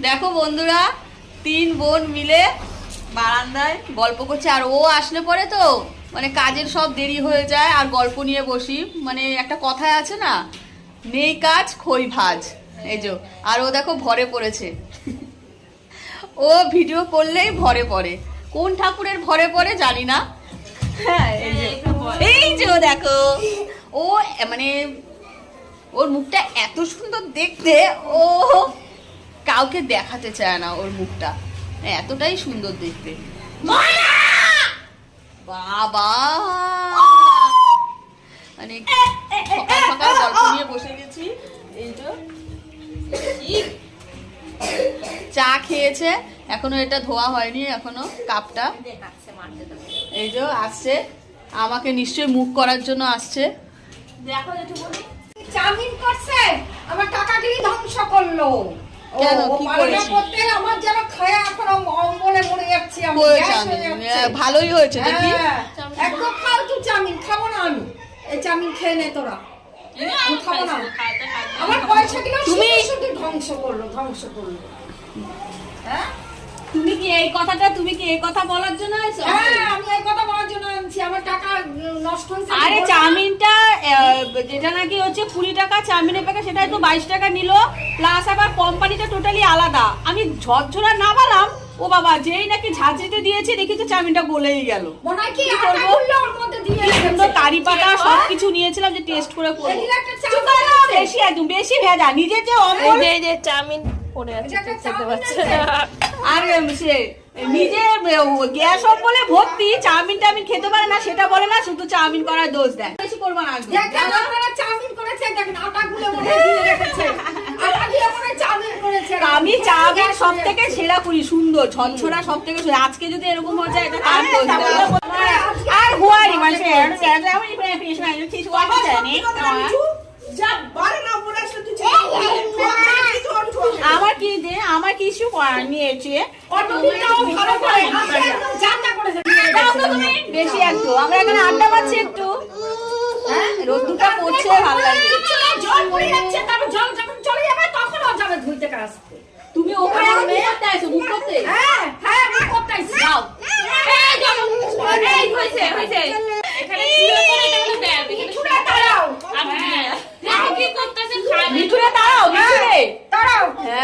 দেখো বন্ধুরা, তিন বোন মিলে বারান্দায় গল্প করছে। আর ও আসলে পরে তো মানে কাজের সব দেরি হয়ে যায়, আর গল্প নিয়ে বসি। মানে একটা কথায় আছে না, নেই কাজ, খই ভাজ। এই যে, আর ও দেখো ভরে পড়েছে। ও ভিডিও করলেই ভরে পড়ে। কোন ঠাকুরের ভরে পড়ে জানি না। হ্যাঁ এই যে দেখো। ও মানে ওর মুখটা এত সুন্দর দেখতে, ও কাউকে দেখাতে চায় না ওর মুখটা এতটাই সুন্দর দেখতে বাবা মানে সকাল সকাল গল্প নিয়ে বসে গেছি এই তো চা খেয়েছে এখনও এটা ধোয়া হয়নি এখনও কাপটা এই যে আসছে আমাকে নিশ্চয়ই মুখ করার জন্য আসছে দেখো চাউমিন করছে আমার টাকাগুলি ধ্বংস করল কেন? কি? করতে, আমার যেন খায়া এখন অম্বলে মরে যাচ্ছি আমি, হয়েছে গ্যাস আমি। হয়ে। ভালোই হয়েছে দেখি। হ্যাঁ, একদম ফালতু চাউমিন খাব না আমি। এই চাউমিন খেয়ে নে তোরা। খাব না। আমার পয়সা গুলো তুমি- শুধু ধ্বংস করল ধ্বংস করল। হ্যাঁ? তুমি কি এই কথাটা তুমি কি এই কথা বলার জন্য এসো হ্যাঁ আমি এই কথা বলার জন্য আনছি। আমার টাকা নষ্ট হয়েছে আরে চাউমিনটা যেটা নাকি হচ্ছে কুড়ি টাকা চাউমিনের প্যাকেট সেটা তো বাইশ টাকা নিল। প্লাস আবার কোম্পানিটা টোটালি আলাদা। আমি ঝরঝরা না বালাম ও বাবা যেই নাকি ঝাঁঝরিতে দিয়েছি দেখি তো চাউমিনটা গলেই গেল। কারি পাতা হ্যাঁ? সবকিছু নিয়েছিলাম যে টেস্ট করে করব। বেশি একদম বেশি ভেজা নিজের যে এই যে চাউমিন পড়ে আছে আর সে নিজে গ্যাস বলে ভর্তি চাউমিন টাউমিন খেতে পারে না সেটা বলে না শুধু চাউমিন করার দোষ দেয়। বেশি করব না একদম। দেখেন চাউমিন করেছে দেখেন আটা গুলে দিয়ে রেখেছে আটা দিয়ে চাউমিন করেছে। আমি চাউমিন সব থেকে সেরা করি সুন্দর ঝরঝরা সব থেকে আজকে যদি এরকম হয়ে যায় এটা দোষ আর হুয়ারি মানে আমার কি দে আমার কিছু করার নিয়েছে বেশি একটু। আমরা এখানে আড্ডা মারছি একটু। হ্যাঁ রোদ্দুরটা পড়ছে ভালো লাগে জল পড়ে যাচ্ছে তারপর জল যখন চলে যাবে তখন ও যাবে ধুইতে কাজতে তুমি ওখানে এখন করতে আসো মুখ করতে হ্যাঁ হ্যাঁ আমি করতে আইছি। যাও। এই চলো, এই হয়েছে হয়েছে এখানে শুয়ে পড়ে তাহলে দেখ, এখানে ছুড়ে দাঁড়াও আমি দেখো কি করতেছে খাবে মিঠুরে দাঁড়াও মিঠুরে দাঁড়াও হ্যাঁ মিঠুরে দাঁড়াও আজা এরা ওর কাজটা এখন জল পড়ে যাচ্ছে ভেসে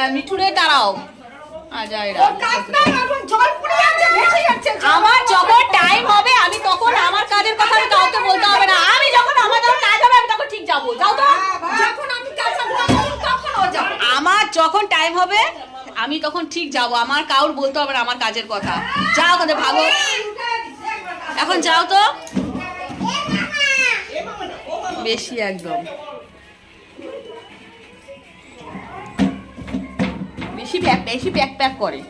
যাচ্ছে জল। আমার যখন টাইম হবে আমি তখন আমার কাজের কথা আমি কাউকে বলতে হবে না। আমি যখন আমার যখন কাজ হবে আমি তখন ঠিক যাব। যাও তো। যখন আমি যাবে। আমার যখন টাইম হবে আমি তখন ঠিক যাব। আমার কাউর বলতে হবে না আমার কাজের কথা। যাও ওখানে ভাগো। এখন যাও তো। বেশি একদম। বেশি প্যাক বেশি প্যাক প্যাক করে।